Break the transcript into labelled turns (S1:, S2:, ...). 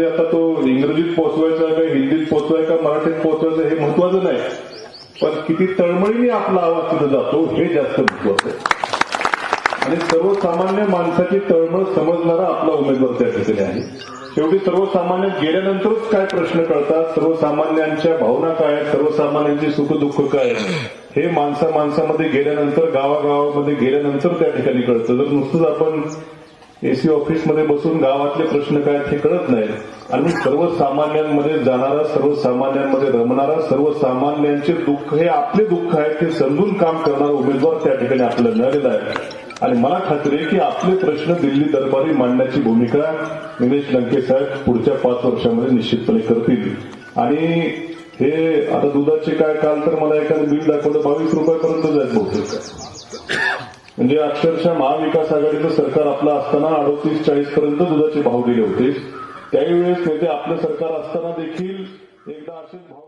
S1: मध्ये आता तो इंग्रजीत पोचवायचा का हिंदीत पोचवाय का मराठीत पोहोचवायचा हे महत्वाचं नाही. पण किती तळमळीने आपला आवाज तिथं जातो हे जास्त महत्वाचं आहे. आणि सर्वसामान्य माणसाची तळमळ समजणारा आपला उमेदवार त्या ठिकाणी आहे. शेवटी सर्वसामान्य गेल्यानंतरच काय प्रश्न कळतात सर्वसामान्यांच्या भावना काय आहेत सर्वसामान्यांची सुखदुःख काय हे माणसा माणसामध्ये गेल्यानंतर गावागावामध्ये गेल्यानंतर त्या ठिकाणी कळतं. जर नुसतंच आपण एसी ऑफिसमध्ये बसून गावातले प्रश्न काय आहेत कळत नाही. आणि सर्वसामान्यांमध्ये जाणारा सर्वसामान्यांमध्ये रमणारा सर्वसामान्यांचे दुःख हे आपले दुःख आहेत ते समजून काम करणारा उमेदवार त्या ठिकाणी आपल्याला मिळालेला आहे. आणि मला खात्री आहे की आपले प्रश्न दिल्ली दरबारी मांडण्याची भूमिका निलेश लंके साहेब पुढच्या पाच वर्षामध्ये निश्चितपणे करतील. आणि हे आता दुधाचे काय काल तर मला एखादं बिल दाखवलं बावीस रुपयापर्यंत जायचं बहुतेक. म्हणजे अक्षरशः महाविकास आघाडीचं सरकार आपलं असताना अडोतीस चाळीस पर्यंत दुधाचे भाव दिले होते. त्याही वेळेस नेते आपलं सरकार असताना देखील एकदा असेच भाव